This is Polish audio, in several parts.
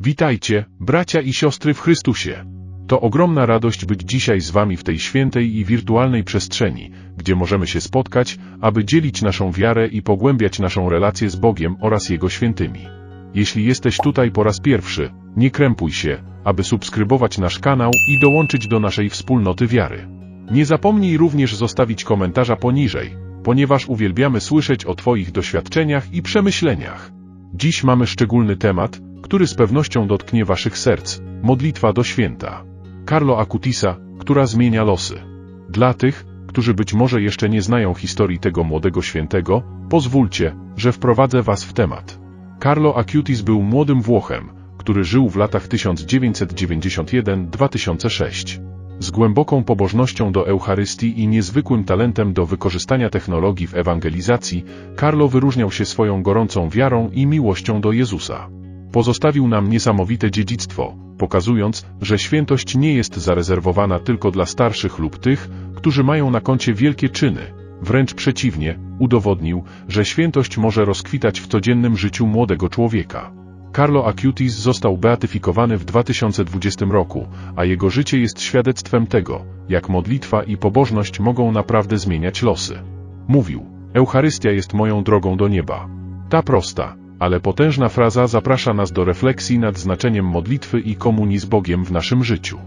Witajcie, bracia i siostry w Chrystusie. To ogromna radość być dzisiaj z Wami w tej świętej i wirtualnej przestrzeni, gdzie możemy się spotkać, aby dzielić naszą wiarę i pogłębiać naszą relację z Bogiem oraz Jego świętymi. Jeśli jesteś tutaj po raz pierwszy, nie krępuj się, aby subskrybować nasz kanał i dołączyć do naszej wspólnoty wiary. Nie zapomnij również zostawić komentarza poniżej, ponieważ uwielbiamy słyszeć o Twoich doświadczeniach i przemyśleniach. Dziś mamy szczególny temat, który z pewnością dotknie Waszych serc modlitwa do święta. Carlo Acutisa, która zmienia losy. Dla tych, którzy być może jeszcze nie znają historii tego młodego świętego, pozwólcie, że wprowadzę Was w temat. Carlo Acutis był młodym Włochem, który żył w latach 1991-2006. Z głęboką pobożnością do Eucharystii i niezwykłym talentem do wykorzystania technologii w ewangelizacji, Carlo wyróżniał się swoją gorącą wiarą i miłością do Jezusa. Pozostawił nam niesamowite dziedzictwo, pokazując, że świętość nie jest zarezerwowana tylko dla starszych lub tych, którzy mają na koncie wielkie czyny. Wręcz przeciwnie, udowodnił, że świętość może rozkwitać w codziennym życiu młodego człowieka. Carlo Acutis został beatyfikowany w 2020 roku, a jego życie jest świadectwem tego, jak modlitwa i pobożność mogą naprawdę zmieniać losy. Mówił, Eucharystia jest moją drogą do nieba. Ta prosta, ale potężna fraza zaprasza nas do refleksji nad znaczeniem modlitwy i komunii z Bogiem w naszym życiu.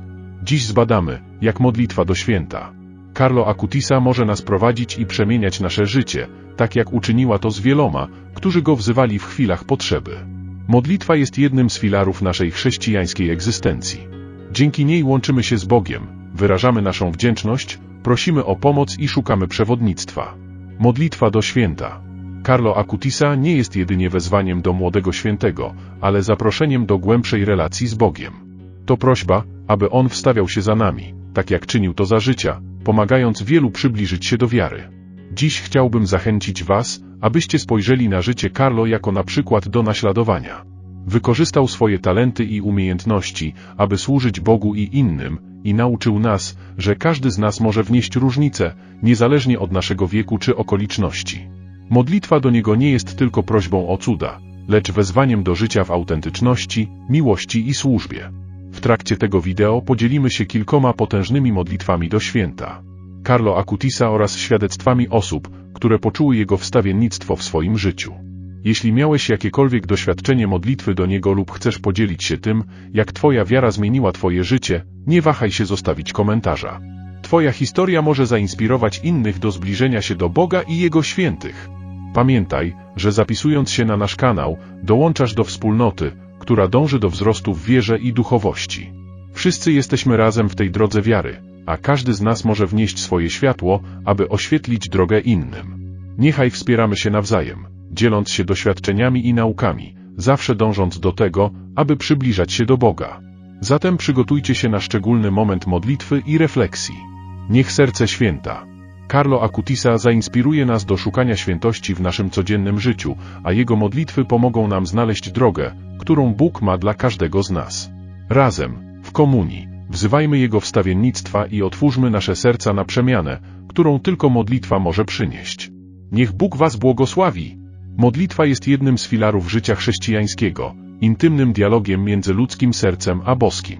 Dziś zbadamy, jak modlitwa do święta. Carlo Acutisa może nas prowadzić i przemieniać nasze życie, tak jak uczyniła to z wieloma, którzy go wzywali w chwilach potrzeby. Modlitwa jest jednym z filarów naszej chrześcijańskiej egzystencji. Dzięki niej łączymy się z Bogiem, wyrażamy naszą wdzięczność, prosimy o pomoc i szukamy przewodnictwa. Modlitwa do święta. Carlo Acutisa nie jest jedynie wezwaniem do młodego świętego, ale zaproszeniem do głębszej relacji z Bogiem. To prośba, aby On wstawiał się za nami, tak jak czynił to za życia, pomagając wielu przybliżyć się do wiary. Dziś chciałbym zachęcić Was, abyście spojrzeli na życie Carlo jako na przykład do naśladowania. Wykorzystał swoje talenty i umiejętności, aby służyć Bogu i innym, i nauczył nas, że każdy z nas może wnieść różnicę, niezależnie od naszego wieku czy okoliczności. Modlitwa do Niego nie jest tylko prośbą o cuda, lecz wezwaniem do życia w autentyczności, miłości i służbie. W trakcie tego wideo podzielimy się kilkoma potężnymi modlitwami do święta. Carlo Acutisa oraz świadectwami osób, które poczuły Jego wstawiennictwo w swoim życiu. Jeśli miałeś jakiekolwiek doświadczenie modlitwy do Niego lub chcesz podzielić się tym, jak Twoja wiara zmieniła Twoje życie, nie wahaj się zostawić komentarza. Twoja historia może zainspirować innych do zbliżenia się do Boga i Jego świętych. Pamiętaj, że zapisując się na nasz kanał, dołączasz do wspólnoty, która dąży do wzrostu w wierze i duchowości. Wszyscy jesteśmy razem w tej drodze wiary, a każdy z nas może wnieść swoje światło, aby oświetlić drogę innym. Niechaj wspieramy się nawzajem, dzieląc się doświadczeniami i naukami, zawsze dążąc do tego, aby przybliżać się do Boga. Zatem przygotujcie się na szczególny moment modlitwy i refleksji. Niech serce święta, Carlo Acutisa zainspiruje nas do szukania świętości w naszym codziennym życiu, a jego modlitwy pomogą nam znaleźć drogę, którą Bóg ma dla każdego z nas. Razem, w komunii, wzywajmy Jego wstawiennictwa i otwórzmy nasze serca na przemianę, którą tylko modlitwa może przynieść. Niech Bóg Was błogosławi. Modlitwa jest jednym z filarów życia chrześcijańskiego, intymnym dialogiem między ludzkim sercem a boskim.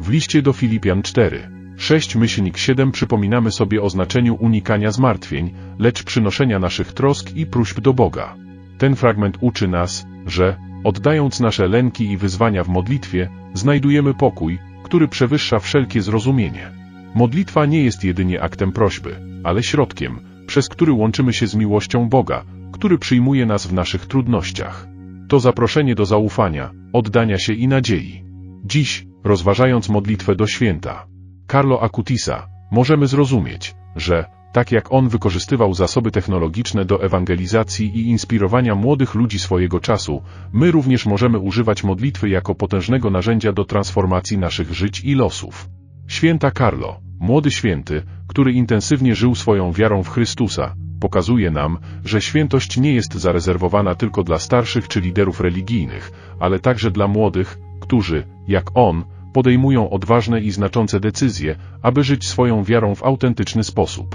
W liście do Filipian 4 6 myślnik 7 przypominamy sobie o znaczeniu unikania zmartwień, lecz przynoszenia naszych trosk i próśb do Boga. Ten fragment uczy nas, że, oddając nasze lęki i wyzwania w modlitwie, znajdujemy pokój, który przewyższa wszelkie zrozumienie. Modlitwa nie jest jedynie aktem prośby, ale środkiem, przez który łączymy się z miłością Boga, który przyjmuje nas w naszych trudnościach. To zaproszenie do zaufania, oddania się i nadziei. Dziś, rozważając modlitwę do święta, Carlo Acutisa, możemy zrozumieć, że, tak jak on wykorzystywał zasoby technologiczne do ewangelizacji i inspirowania młodych ludzi swojego czasu, my również możemy używać modlitwy jako potężnego narzędzia do transformacji naszych żyć i losów. Święta Carlo, młody święty, który intensywnie żył swoją wiarą w Chrystusa, pokazuje nam, że świętość nie jest zarezerwowana tylko dla starszych czy liderów religijnych, ale także dla młodych, którzy, jak on, podejmują odważne i znaczące decyzje, aby żyć swoją wiarą w autentyczny sposób.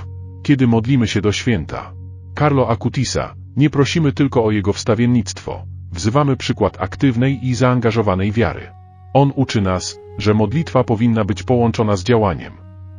Kiedy modlimy się do święta Carlo Acutisa, nie prosimy tylko o jego wstawiennictwo, wzywamy przykład aktywnej i zaangażowanej wiary. On uczy nas, że modlitwa powinna być połączona z działaniem.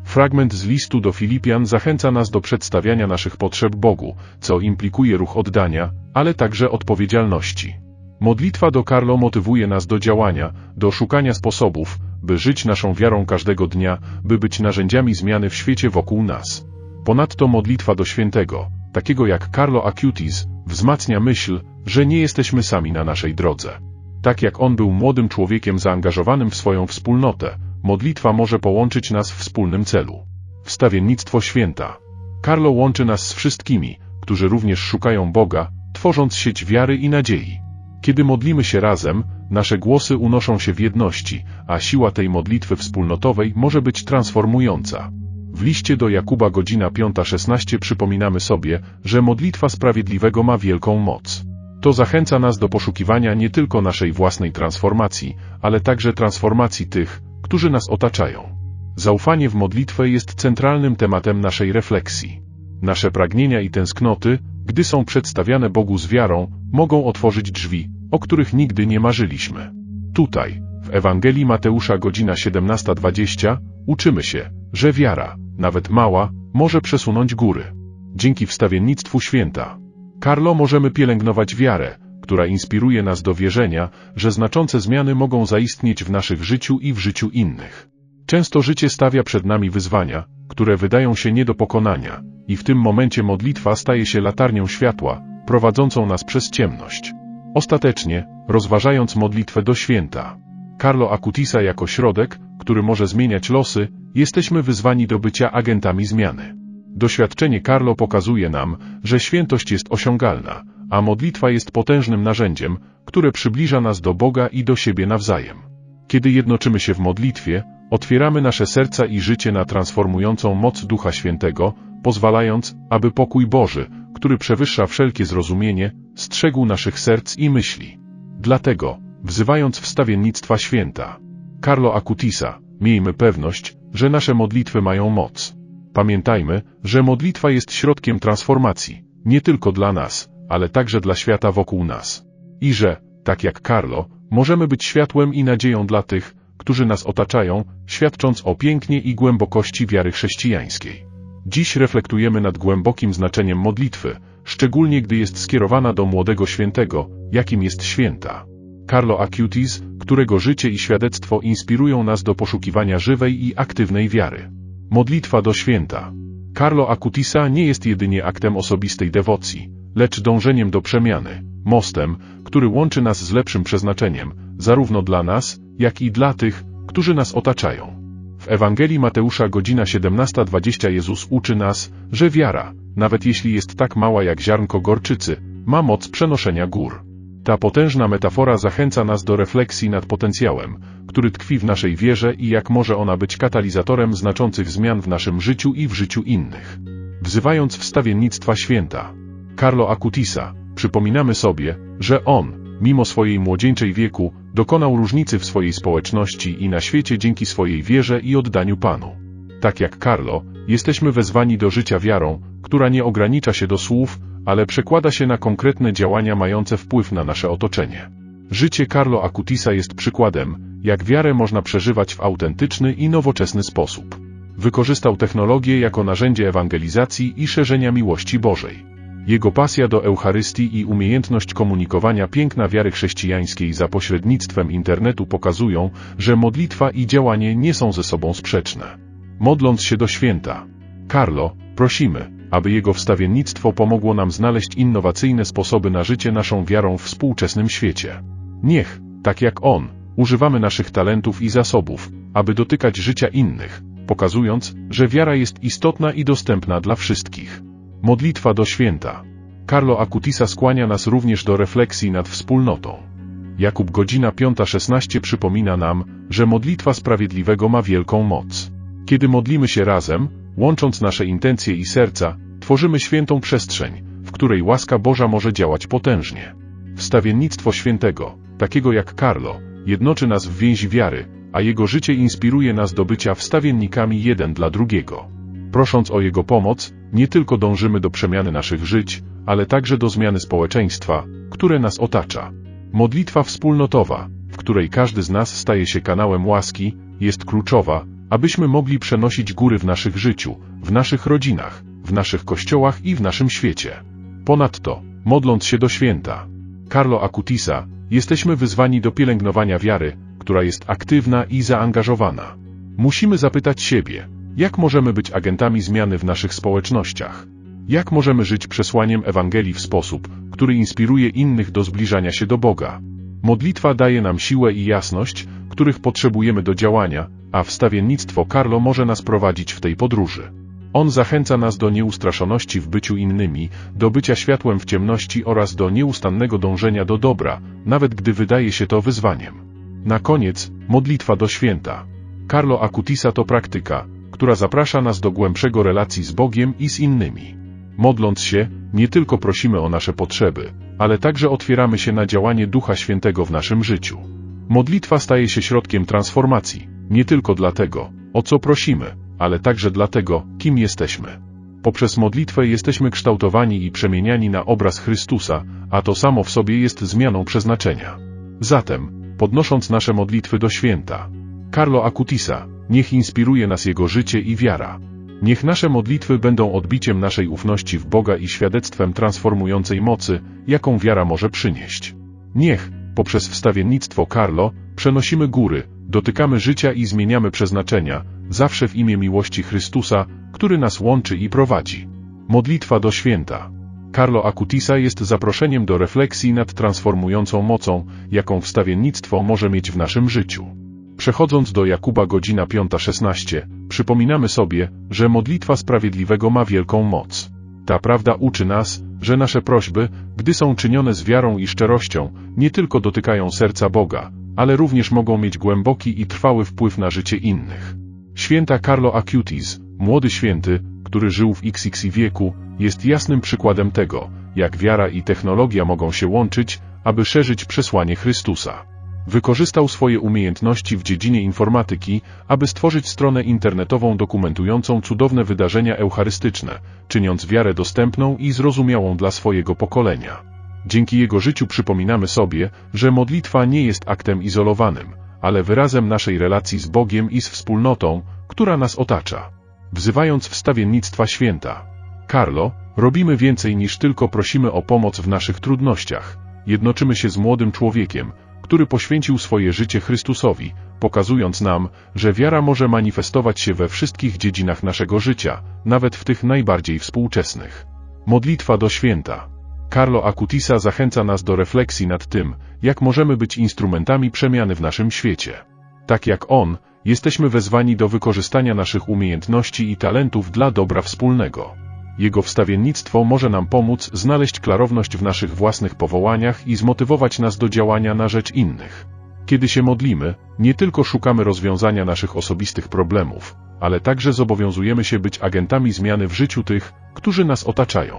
Fragment z listu do Filipian zachęca nas do przedstawiania naszych potrzeb Bogu, co implikuje ruch oddania, ale także odpowiedzialności. Modlitwa do Karlo motywuje nas do działania, do szukania sposobów, by żyć naszą wiarą każdego dnia, by być narzędziami zmiany w świecie wokół nas. Ponadto modlitwa do świętego, takiego jak Carlo Acutis, wzmacnia myśl, że nie jesteśmy sami na naszej drodze. Tak jak on był młodym człowiekiem zaangażowanym w swoją wspólnotę, modlitwa może połączyć nas w wspólnym celu. Wstawiennictwo święta. Carlo łączy nas z wszystkimi, którzy również szukają Boga, tworząc sieć wiary i nadziei. Kiedy modlimy się razem, nasze głosy unoszą się w jedności, a siła tej modlitwy wspólnotowej może być transformująca. W liście do Jakuba godzina 5.16 przypominamy sobie, że modlitwa sprawiedliwego ma wielką moc. To zachęca nas do poszukiwania nie tylko naszej własnej transformacji, ale także transformacji tych, którzy nas otaczają. Zaufanie w modlitwę jest centralnym tematem naszej refleksji. Nasze pragnienia i tęsknoty, gdy są przedstawiane Bogu z wiarą, mogą otworzyć drzwi, o których nigdy nie marzyliśmy. Tutaj, w Ewangelii Mateusza godzina 17.20, uczymy się, że wiara, nawet mała, może przesunąć góry. Dzięki wstawiennictwu święta. Karlo możemy pielęgnować wiarę, która inspiruje nas do wierzenia, że znaczące zmiany mogą zaistnieć w naszych życiu i w życiu innych. Często życie stawia przed nami wyzwania, które wydają się nie do pokonania, i w tym momencie modlitwa staje się latarnią światła, prowadzącą nas przez ciemność. Ostatecznie, rozważając modlitwę do święta, Carlo Acutisa jako środek, który może zmieniać losy, jesteśmy wyzwani do bycia agentami zmiany. Doświadczenie Carlo pokazuje nam, że świętość jest osiągalna, a modlitwa jest potężnym narzędziem, które przybliża nas do Boga i do siebie nawzajem. Kiedy jednoczymy się w modlitwie, otwieramy nasze serca i życie na transformującą moc Ducha Świętego, pozwalając, aby pokój Boży, który przewyższa wszelkie zrozumienie, strzegł naszych serc i myśli. Dlatego, wzywając wstawiennictwa święta, Carlo Acutisa, miejmy pewność, że nasze modlitwy mają moc. Pamiętajmy, że modlitwa jest środkiem transformacji, nie tylko dla nas, ale także dla świata wokół nas. I że, tak jak Carlo, możemy być światłem i nadzieją dla tych, którzy nas otaczają, świadcząc o pięknie i głębokości wiary chrześcijańskiej. Dziś reflektujemy nad głębokim znaczeniem modlitwy, szczególnie gdy jest skierowana do młodego świętego, jakim jest święta. Carlo Acutis, którego życie i świadectwo inspirują nas do poszukiwania żywej i aktywnej wiary. Modlitwa do święta. Carlo Acutisa nie jest jedynie aktem osobistej dewocji, lecz dążeniem do przemiany, mostem, który łączy nas z lepszym przeznaczeniem, zarówno dla nas, jak i dla tych, którzy nas otaczają. W Ewangelii Mateusza godzina 17.20 Jezus uczy nas, że wiara, nawet jeśli jest tak mała jak ziarnko gorczycy, ma moc przenoszenia gór. Ta potężna metafora zachęca nas do refleksji nad potencjałem, który tkwi w naszej wierze i jak może ona być katalizatorem znaczących zmian w naszym życiu i w życiu innych. Wzywając wstawiennictwa święta, Carlo Acutisa, przypominamy sobie, że on, mimo swojej młodzieńczej wieku, dokonał różnicy w swojej społeczności i na świecie dzięki swojej wierze i oddaniu Panu. Tak jak Carlo, jesteśmy wezwani do życia wiarą, która nie ogranicza się do słów, ale przekłada się na konkretne działania mające wpływ na nasze otoczenie. Życie Carlo Acutisa jest przykładem, jak wiarę można przeżywać w autentyczny i nowoczesny sposób. Wykorzystał technologię jako narzędzie ewangelizacji i szerzenia miłości Bożej. Jego pasja do Eucharystii i umiejętność komunikowania piękna wiary chrześcijańskiej za pośrednictwem internetu pokazują, że modlitwa i działanie nie są ze sobą sprzeczne. Modląc się do święta, Carlo, prosimy, aby jego wstawiennictwo pomogło nam znaleźć innowacyjne sposoby na życie naszą wiarą w współczesnym świecie. Niech, tak jak on, używamy naszych talentów i zasobów, aby dotykać życia innych, pokazując, że wiara jest istotna i dostępna dla wszystkich. Modlitwa do święta. Carlo Acutisa skłania nas również do refleksji nad wspólnotą. Jakub godzina 5.16 przypomina nam, że modlitwa sprawiedliwego ma wielką moc. Kiedy modlimy się razem, łącząc nasze intencje i serca, tworzymy świętą przestrzeń, w której łaska Boża może działać potężnie. Wstawiennictwo świętego, takiego jak Carlo, jednoczy nas w więzi wiary, a jego życie inspiruje nas do bycia wstawiennikami jeden dla drugiego. Prosząc o jego pomoc, nie tylko dążymy do przemiany naszych żyć, ale także do zmiany społeczeństwa, które nas otacza. Modlitwa wspólnotowa, w której każdy z nas staje się kanałem łaski, jest kluczowa, abyśmy mogli przenosić góry w naszych życiu, w naszych rodzinach, w naszych kościołach i w naszym świecie. Ponadto, modląc się do święta, Carlo Acutisa, jesteśmy wyzwani do pielęgnowania wiary, która jest aktywna i zaangażowana. Musimy zapytać siebie, jak możemy być agentami zmiany w naszych społecznościach? Jak możemy żyć przesłaniem Ewangelii w sposób, który inspiruje innych do zbliżania się do Boga? Modlitwa daje nam siłę i jasność, których potrzebujemy do działania, a wstawiennictwo Carlo może nas prowadzić w tej podróży. On zachęca nas do nieustraszoności w byciu innymi, do bycia światłem w ciemności oraz do nieustannego dążenia do dobra, nawet gdy wydaje się to wyzwaniem. Na koniec, modlitwa do święta. Carlo Acutisa to praktyka, która zaprasza nas do głębszego relacji z Bogiem i z innymi. Modląc się, nie tylko prosimy o nasze potrzeby, ale także otwieramy się na działanie Ducha Świętego w naszym życiu. Modlitwa staje się środkiem transformacji, nie tylko dlatego, o co prosimy, ale także dlatego, kim jesteśmy. Poprzez modlitwę jesteśmy kształtowani i przemieniani na obraz Chrystusa, a to samo w sobie jest zmianą przeznaczenia. Zatem, podnosząc nasze modlitwy do święta, Carlo Acutisa, niech inspiruje nas Jego życie i wiara. Niech nasze modlitwy będą odbiciem naszej ufności w Boga i świadectwem transformującej mocy, jaką wiara może przynieść. Niech, poprzez wstawiennictwo Carlo, przenosimy góry, dotykamy życia i zmieniamy przeznaczenia, zawsze w imię miłości Chrystusa, który nas łączy i prowadzi. Modlitwa do święta. Carlo Acutisa jest zaproszeniem do refleksji nad transformującą mocą, jaką wstawiennictwo może mieć w naszym życiu. Przechodząc do Jakuba godzina 5.16, przypominamy sobie, że modlitwa sprawiedliwego ma wielką moc. Ta prawda uczy nas, że nasze prośby, gdy są czynione z wiarą i szczerością, nie tylko dotykają serca Boga, ale również mogą mieć głęboki i trwały wpływ na życie innych. Święta Carlo Acutis, młody święty, który żył w XX wieku, jest jasnym przykładem tego, jak wiara i technologia mogą się łączyć, aby szerzyć przesłanie Chrystusa. Wykorzystał swoje umiejętności w dziedzinie informatyki, aby stworzyć stronę internetową dokumentującą cudowne wydarzenia eucharystyczne, czyniąc wiarę dostępną i zrozumiałą dla swojego pokolenia. Dzięki jego życiu przypominamy sobie, że modlitwa nie jest aktem izolowanym, ale wyrazem naszej relacji z Bogiem i z wspólnotą, która nas otacza. Wzywając wstawiennictwa święta. Carlo, robimy więcej niż tylko prosimy o pomoc w naszych trudnościach. Jednoczymy się z młodym człowiekiem, który poświęcił swoje życie Chrystusowi, pokazując nam, że wiara może manifestować się we wszystkich dziedzinach naszego życia, nawet w tych najbardziej współczesnych. Modlitwa do święta. Carlo Acutisa zachęca nas do refleksji nad tym, jak możemy być instrumentami przemiany w naszym świecie. Tak jak on, jesteśmy wezwani do wykorzystania naszych umiejętności i talentów dla dobra wspólnego. Jego wstawiennictwo może nam pomóc znaleźć klarowność w naszych własnych powołaniach i zmotywować nas do działania na rzecz innych. Kiedy się modlimy, nie tylko szukamy rozwiązania naszych osobistych problemów, ale także zobowiązujemy się być agentami zmiany w życiu tych, którzy nas otaczają.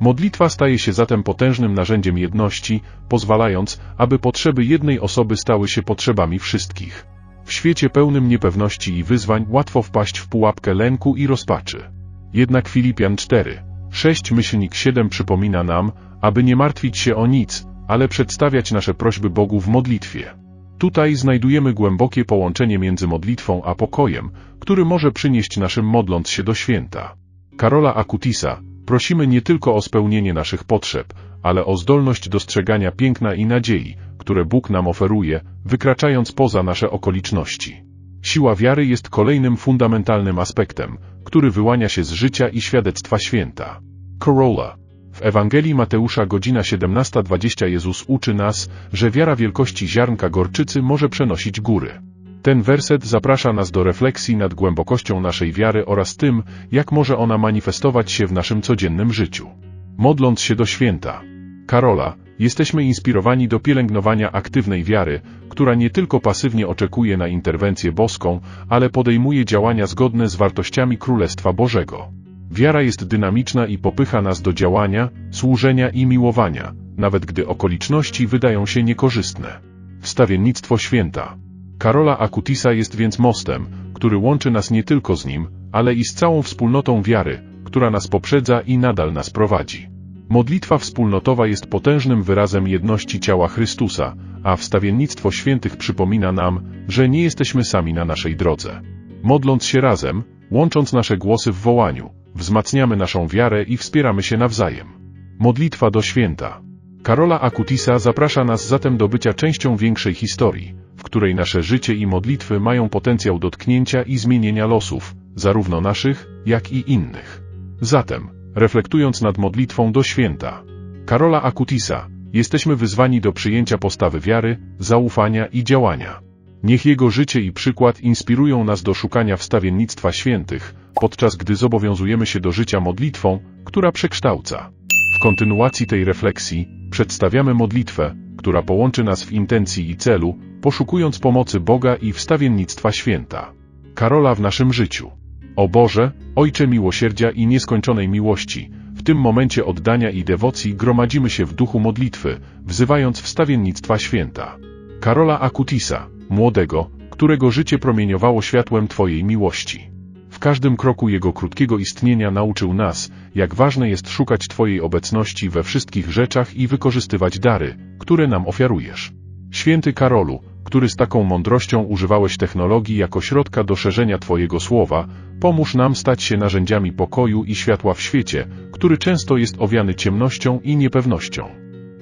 Modlitwa staje się zatem potężnym narzędziem jedności, pozwalając, aby potrzeby jednej osoby stały się potrzebami wszystkich. W świecie pełnym niepewności i wyzwań łatwo wpaść w pułapkę lęku i rozpaczy. Jednak Filipian 4, 6 myślnik 7 przypomina nam, aby nie martwić się o nic, ale przedstawiać nasze prośby Bogu w modlitwie. Tutaj znajdujemy głębokie połączenie między modlitwą a pokojem, który może przynieść naszym modląc się do święta. Karola Akutisa, prosimy nie tylko o spełnienie naszych potrzeb, ale o zdolność dostrzegania piękna i nadziei, które Bóg nam oferuje, wykraczając poza nasze okoliczności. Siła wiary jest kolejnym fundamentalnym aspektem, który wyłania się z życia i świadectwa święta. Corolla. W Ewangelii Mateusza godzina 17.20 Jezus uczy nas, że wiara wielkości ziarnka gorczycy może przenosić góry. Ten werset zaprasza nas do refleksji nad głębokością naszej wiary oraz tym, jak może ona manifestować się w naszym codziennym życiu. Modląc się do święta. Karola, jesteśmy inspirowani do pielęgnowania aktywnej wiary, która nie tylko pasywnie oczekuje na interwencję boską, ale podejmuje działania zgodne z wartościami Królestwa Bożego. Wiara jest dynamiczna i popycha nas do działania, służenia i miłowania, nawet gdy okoliczności wydają się niekorzystne. Wstawiennictwo święta. Karola Akutisa jest więc mostem, który łączy nas nie tylko z nim, ale i z całą wspólnotą wiary, która nas poprzedza i nadal nas prowadzi. Modlitwa wspólnotowa jest potężnym wyrazem jedności ciała Chrystusa, a wstawiennictwo świętych przypomina nam, że nie jesteśmy sami na naszej drodze. Modląc się razem, łącząc nasze głosy w wołaniu, wzmacniamy naszą wiarę i wspieramy się nawzajem. Modlitwa do święta. Karola Akutisa zaprasza nas zatem do bycia częścią większej historii, w której nasze życie i modlitwy mają potencjał dotknięcia i zmienienia losów, zarówno naszych, jak i innych. Zatem, reflektując nad modlitwą do święta, Karola Akutisa, jesteśmy wyzwani do przyjęcia postawy wiary, zaufania i działania. Niech jego życie i przykład inspirują nas do szukania wstawiennictwa świętych, podczas gdy zobowiązujemy się do życia modlitwą, która przekształca. W kontynuacji tej refleksji przedstawiamy modlitwę, która połączy nas w intencji i celu, poszukując pomocy Boga i wstawiennictwa święta. Karola w naszym życiu. O Boże, Ojcze miłosierdzia i nieskończonej miłości, w tym momencie oddania i dewocji gromadzimy się w duchu modlitwy, wzywając wstawiennictwa święta. Karola Akutisa, młodego, którego życie promieniowało światłem Twojej miłości. W każdym kroku jego krótkiego istnienia nauczył nas, jak ważne jest szukać Twojej obecności we wszystkich rzeczach i wykorzystywać dary, które nam ofiarujesz. Święty Karolu, który z taką mądrością używałeś technologii jako środka do szerzenia Twojego słowa, pomóż nam stać się narzędziami pokoju i światła w świecie, który często jest owiany ciemnością i niepewnością.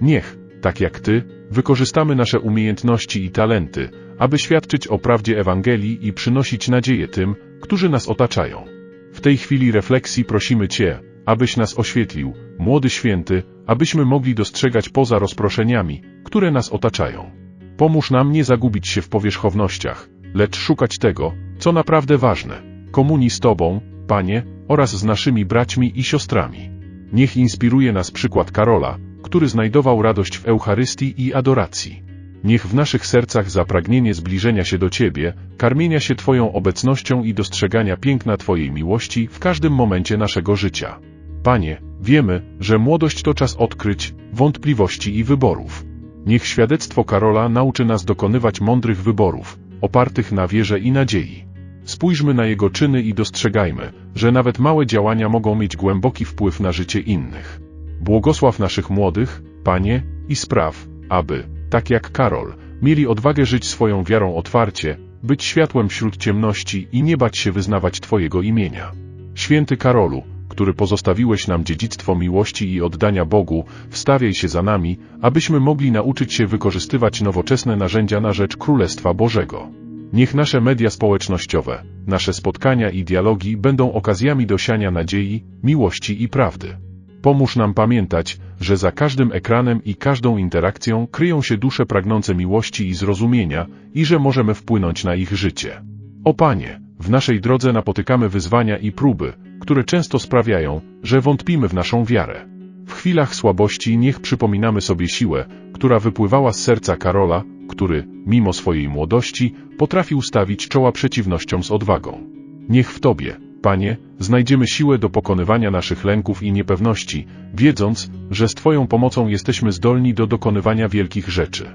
Niech, tak jak Ty, wykorzystamy nasze umiejętności i talenty, aby świadczyć o prawdzie Ewangelii i przynosić nadzieję tym, którzy nas otaczają. W tej chwili refleksji prosimy Cię, abyś nas oświetlił, młody święty, abyśmy mogli dostrzegać poza rozproszeniami, które nas otaczają. Pomóż nam nie zagubić się w powierzchownościach, lecz szukać tego, co naprawdę ważne, komunii z Tobą, Panie, oraz z naszymi braćmi i siostrami. Niech inspiruje nas przykład Karola, który znajdował radość w Eucharystii i adoracji. Niech w naszych sercach zapragnienie zbliżenia się do Ciebie, karmienia się Twoją obecnością i dostrzegania piękna Twojej miłości w każdym momencie naszego życia. Panie, wiemy, że młodość to czas odkryć, wątpliwości i wyborów. Niech świadectwo Karola nauczy nas dokonywać mądrych wyborów, opartych na wierze i nadziei. Spójrzmy na jego czyny i dostrzegajmy, że nawet małe działania mogą mieć głęboki wpływ na życie innych. Błogosław naszych młodych, Panie, i spraw, aby, tak jak Karol, mieli odwagę żyć swoją wiarą otwarcie, być światłem wśród ciemności i nie bać się wyznawać Twojego imienia. Święty Karolu, który pozostawiłeś nam dziedzictwo miłości i oddania Bogu, wstawiaj się za nami, abyśmy mogli nauczyć się wykorzystywać nowoczesne narzędzia na rzecz Królestwa Bożego. Niech nasze media społecznościowe, nasze spotkania i dialogi będą okazjami do siania nadziei, miłości i prawdy. Pomóż nam pamiętać, że za każdym ekranem i każdą interakcją kryją się dusze pragnące miłości i zrozumienia i że możemy wpłynąć na ich życie. O Panie, w naszej drodze napotykamy wyzwania i próby, które często sprawiają, że wątpimy w naszą wiarę. W chwilach słabości niech przypominamy sobie siłę, która wypływała z serca Karola, który, mimo swojej młodości, potrafił stawić czoła przeciwnościom z odwagą. Niech w Tobie, Panie, znajdziemy siłę do pokonywania naszych lęków i niepewności, wiedząc, że z Twoją pomocą jesteśmy zdolni do dokonywania wielkich rzeczy.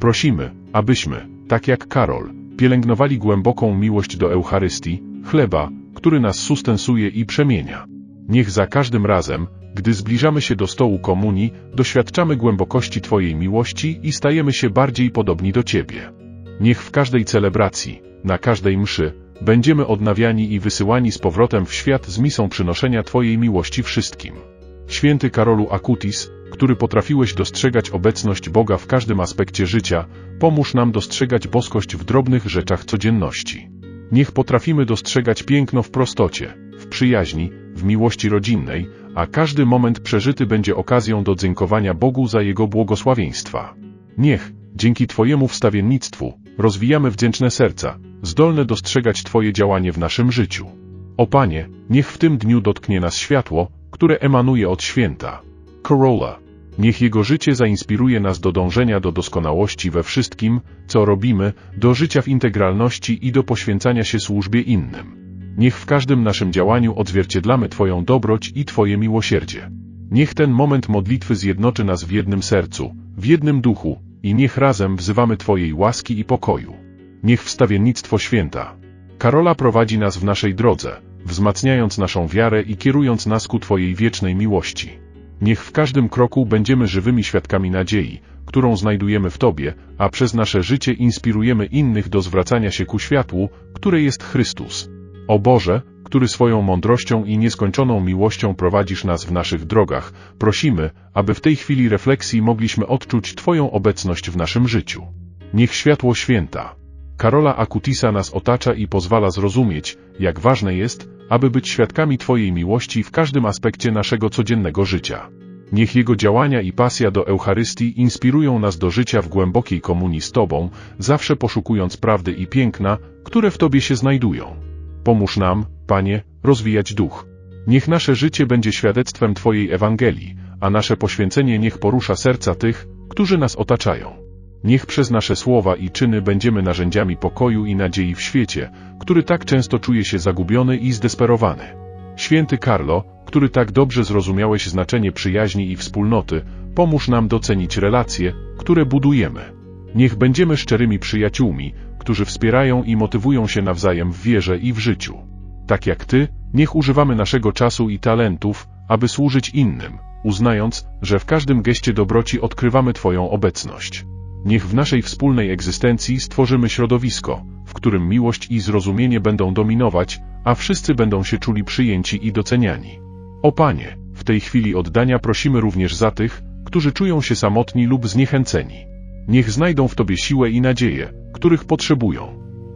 Prosimy, abyśmy, tak jak Karol, pielęgnowali głęboką miłość do Eucharystii, chleba, który nas sustensuje i przemienia. Niech za każdym razem, gdy zbliżamy się do stołu komunii, doświadczamy głębokości Twojej miłości i stajemy się bardziej podobni do Ciebie. Niech w każdej celebracji, na każdej mszy, będziemy odnawiani i wysyłani z powrotem w świat z misą przynoszenia Twojej miłości wszystkim. Święty Karolu Akutis, który potrafiłeś dostrzegać obecność Boga w każdym aspekcie życia, pomóż nam dostrzegać boskość w drobnych rzeczach codzienności. Niech potrafimy dostrzegać piękno w prostocie, w przyjaźni, w miłości rodzinnej, a każdy moment przeżyty będzie okazją do dziękowania Bogu za Jego błogosławieństwa. Niech, dzięki Twojemu wstawiennictwu, rozwijamy wdzięczne serca, zdolne dostrzegać Twoje działanie w naszym życiu. O Panie, niech w tym dniu dotknie nas światło, które emanuje od święta. Corolla. Niech Jego życie zainspiruje nas do dążenia do doskonałości we wszystkim, co robimy, do życia w integralności i do poświęcania się służbie innym. Niech w każdym naszym działaniu odzwierciedlamy Twoją dobroć i Twoje miłosierdzie. Niech ten moment modlitwy zjednoczy nas w jednym sercu, w jednym duchu, i niech razem wzywamy Twojej łaski i pokoju. Niech wstawiennictwo święta. Karola prowadzi nas w naszej drodze, wzmacniając naszą wiarę i kierując nas ku Twojej wiecznej miłości. Niech w każdym kroku będziemy żywymi świadkami nadziei, którą znajdujemy w Tobie, a przez nasze życie inspirujemy innych do zwracania się ku światłu, które jest Chrystus. O Boże, który swoją mądrością i nieskończoną miłością prowadzisz nas w naszych drogach, prosimy, aby w tej chwili refleksji mogliśmy odczuć Twoją obecność w naszym życiu. Niech światło święta. Karola Akutisa nas otacza i pozwala zrozumieć, jak ważne jest, aby być świadkami Twojej miłości w każdym aspekcie naszego codziennego życia. Niech Jego działania i pasja do Eucharystii inspirują nas do życia w głębokiej komunii z Tobą, zawsze poszukując prawdy i piękna, które w Tobie się znajdują. Pomóż nam, Panie, rozwijać duch. Niech nasze życie będzie świadectwem Twojej Ewangelii, a nasze poświęcenie niech porusza serca tych, którzy nas otaczają. Niech przez nasze słowa i czyny będziemy narzędziami pokoju i nadziei w świecie, który tak często czuje się zagubiony i zdesperowany. Święty Karlo, który tak dobrze zrozumiałeś znaczenie przyjaźni i wspólnoty, pomóż nam docenić relacje, które budujemy. Niech będziemy szczerymi przyjaciółmi, którzy wspierają i motywują się nawzajem w wierze i w życiu. Tak jak Ty, niech używamy naszego czasu i talentów, aby służyć innym, uznając, że w każdym geście dobroci odkrywamy Twoją obecność. Niech w naszej wspólnej egzystencji stworzymy środowisko, w którym miłość i zrozumienie będą dominować, a wszyscy będą się czuli przyjęci i doceniani. O Panie, w tej chwili oddania prosimy również za tych, którzy czują się samotni lub zniechęceni. Niech znajdą w Tobie siłę i nadzieję, których potrzebują.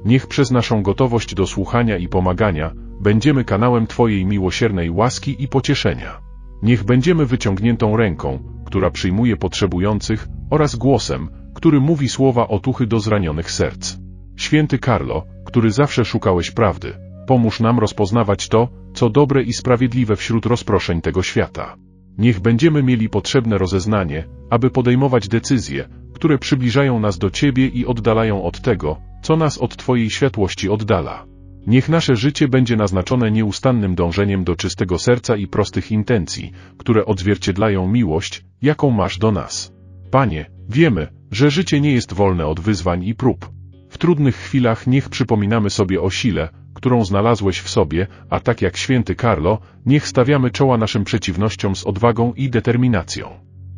Niech przez naszą gotowość do słuchania i pomagania będziemy kanałem Twojej miłosiernej łaski i pocieszenia. Niech będziemy wyciągniętą ręką, która przyjmuje potrzebujących, oraz głosem, który mówi słowa otuchy do zranionych serc. Święty Karlo, który zawsze szukałeś prawdy, pomóż nam rozpoznawać to, co dobre i sprawiedliwe wśród rozproszeń tego świata. Niech będziemy mieli potrzebne rozeznanie, aby podejmować decyzje, które przybliżają nas do Ciebie i oddalają od tego, co nas od Twojej światłości oddala. Niech nasze życie będzie naznaczone nieustannym dążeniem do czystego serca i prostych intencji, które odzwierciedlają miłość, jaką masz do nas. Panie, wiemy, że życie nie jest wolne od wyzwań i prób. W trudnych chwilach niech przypominamy sobie o sile, którą znalazłeś w sobie, a tak jak święty Karlo, niech stawiamy czoła naszym przeciwnościom z odwagą i determinacją.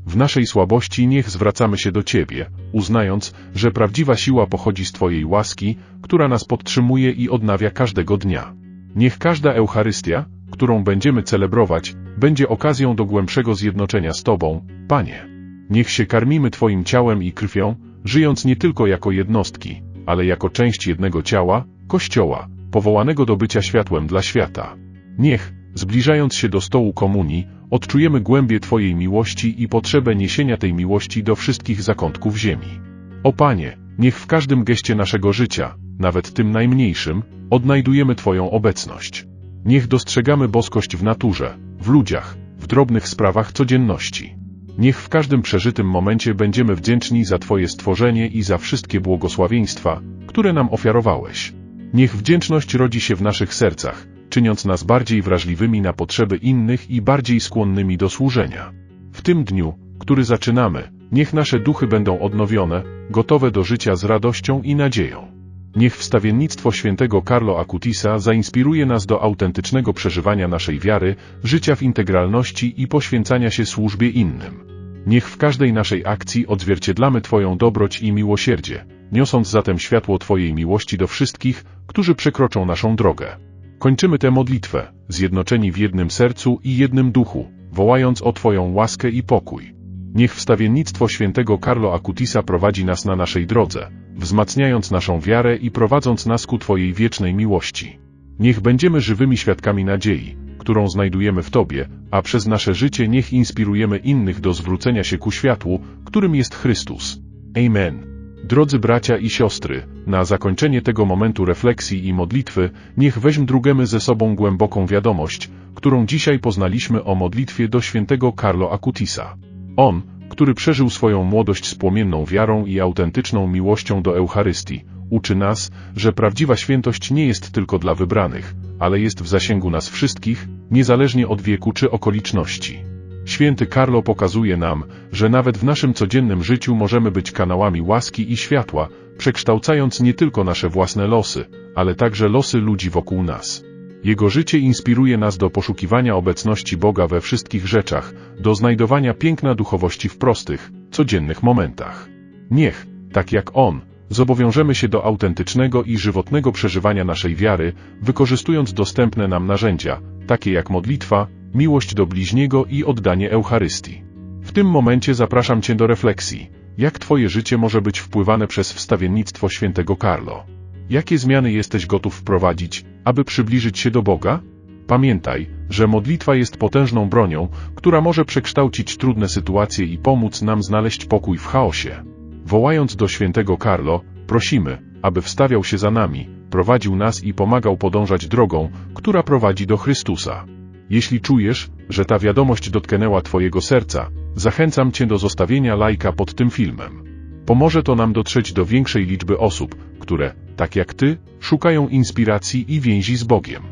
W naszej słabości niech zwracamy się do Ciebie, uznając, że prawdziwa siła pochodzi z Twojej łaski, która nas podtrzymuje i odnawia każdego dnia. Niech każda Eucharystia, którą będziemy celebrować, będzie okazją do głębszego zjednoczenia z Tobą, Panie. Niech się karmimy Twoim ciałem i krwią, żyjąc nie tylko jako jednostki, ale jako część jednego ciała, Kościoła, powołanego do bycia światłem dla świata. Niech, zbliżając się do stołu komunii, odczujemy głębie Twojej miłości i potrzebę niesienia tej miłości do wszystkich zakątków ziemi. O Panie, niech w każdym geście naszego życia, nawet tym najmniejszym, odnajdujemy Twoją obecność. Niech dostrzegamy boskość w naturze, w ludziach, w drobnych sprawach codzienności. Niech w każdym przeżytym momencie będziemy wdzięczni za Twoje stworzenie i za wszystkie błogosławieństwa, które nam ofiarowałeś. Niech wdzięczność rodzi się w naszych sercach, czyniąc nas bardziej wrażliwymi na potrzeby innych i bardziej skłonnymi do służenia. W tym dniu, który zaczynamy, niech nasze duchy będą odnowione, gotowe do życia z radością i nadzieją. Niech wstawiennictwo świętego Carlo Acutisa zainspiruje nas do autentycznego przeżywania naszej wiary, życia w integralności i poświęcania się służbie innym. Niech w każdej naszej akcji odzwierciedlamy Twoją dobroć i miłosierdzie, niosąc zatem światło Twojej miłości do wszystkich, którzy przekroczą naszą drogę. Kończymy tę modlitwę, zjednoczeni w jednym sercu i jednym duchu, wołając o Twoją łaskę i pokój. Niech wstawiennictwo świętego Carlo Acutisa prowadzi nas na naszej drodze, wzmacniając naszą wiarę i prowadząc nas ku Twojej wiecznej miłości. Niech będziemy żywymi świadkami nadziei, którą znajdujemy w Tobie, a przez nasze życie niech inspirujemy innych do zwrócenia się ku światłu, którym jest Chrystus. Amen. Drodzy bracia i siostry, na zakończenie tego momentu refleksji i modlitwy, niech weźm drugemy ze sobą głęboką wiadomość, którą dzisiaj poznaliśmy o modlitwie do świętego Carlo Acutisa. On, który przeżył swoją młodość z płomienną wiarą i autentyczną miłością do Eucharystii, uczy nas, że prawdziwa świętość nie jest tylko dla wybranych, ale jest w zasięgu nas wszystkich, niezależnie od wieku czy okoliczności. Święty Karlo pokazuje nam, że nawet w naszym codziennym życiu możemy być kanałami łaski i światła, przekształcając nie tylko nasze własne losy, ale także losy ludzi wokół nas. Jego życie inspiruje nas do poszukiwania obecności Boga we wszystkich rzeczach, do znajdowania piękna duchowości w prostych, codziennych momentach. Niech, tak jak On, zobowiążemy się do autentycznego i żywotnego przeżywania naszej wiary, wykorzystując dostępne nam narzędzia, takie jak modlitwa, miłość do bliźniego i oddanie Eucharystii. W tym momencie zapraszam Cię do refleksji. Jak Twoje życie może być wpływane przez wstawiennictwo świętego Carlo? Jakie zmiany jesteś gotów wprowadzić, aby przybliżyć się do Boga? Pamiętaj, że modlitwa jest potężną bronią, która może przekształcić trudne sytuacje i pomóc nam znaleźć pokój w chaosie. Wołając do świętego Carlo, prosimy, aby wstawiał się za nami, prowadził nas i pomagał podążać drogą, która prowadzi do Chrystusa. Jeśli czujesz, że ta wiadomość dotknęła Twojego serca, zachęcam Cię do zostawienia lajka pod tym filmem. Pomoże to nam dotrzeć do większej liczby osób, które, tak jak Ty, szukają inspiracji i więzi z Bogiem.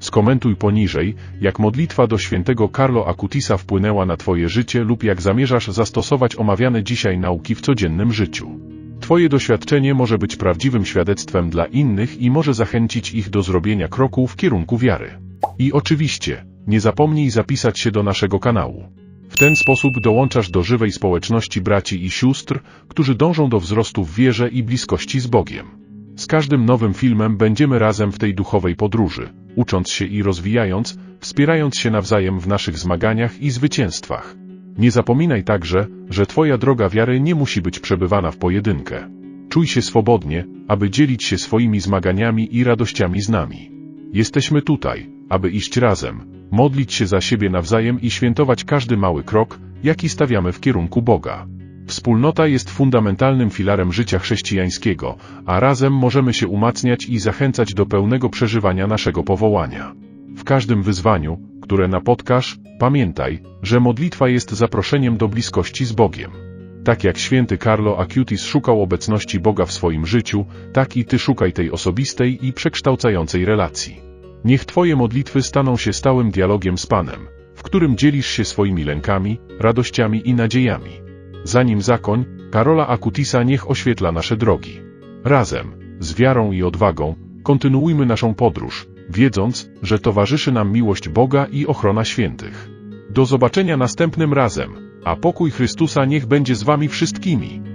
Skomentuj poniżej, jak modlitwa do świętego Carlo Acutisa wpłynęła na Twoje życie lub jak zamierzasz zastosować omawiane dzisiaj nauki w codziennym życiu. Twoje doświadczenie może być prawdziwym świadectwem dla innych i może zachęcić ich do zrobienia kroku w kierunku wiary. I oczywiście, nie zapomnij zapisać się do naszego kanału. Ten sposób dołączasz do żywej społeczności braci i sióstr, którzy dążą do wzrostu w wierze i bliskości z Bogiem. Z każdym nowym filmem będziemy razem w tej duchowej podróży, ucząc się i rozwijając, wspierając się nawzajem w naszych zmaganiach i zwycięstwach. Nie zapominaj także, że Twoja droga wiary nie musi być przebywana w pojedynkę. Czuj się swobodnie, aby dzielić się swoimi zmaganiami i radościami z nami. Jesteśmy tutaj, aby iść razem, modlić się za siebie nawzajem i świętować każdy mały krok, jaki stawiamy w kierunku Boga. Wspólnota jest fundamentalnym filarem życia chrześcijańskiego, a razem możemy się umacniać i zachęcać do pełnego przeżywania naszego powołania. W każdym wyzwaniu, które napotkasz, pamiętaj, że modlitwa jest zaproszeniem do bliskości z Bogiem. Tak jak święty Carlo Acutis szukał obecności Boga w swoim życiu, tak i Ty szukaj tej osobistej i przekształcającej relacji. Niech Twoje modlitwy staną się stałym dialogiem z Panem, w którym dzielisz się swoimi lękami, radościami i nadziejami. Zanim zakoń, Karola Akutisa niech oświetla nasze drogi. Razem, z wiarą i odwagą, kontynuujmy naszą podróż, wiedząc, że towarzyszy nam miłość Boga i ochrona świętych. Do zobaczenia następnym razem, a pokój Chrystusa niech będzie z Wami wszystkimi.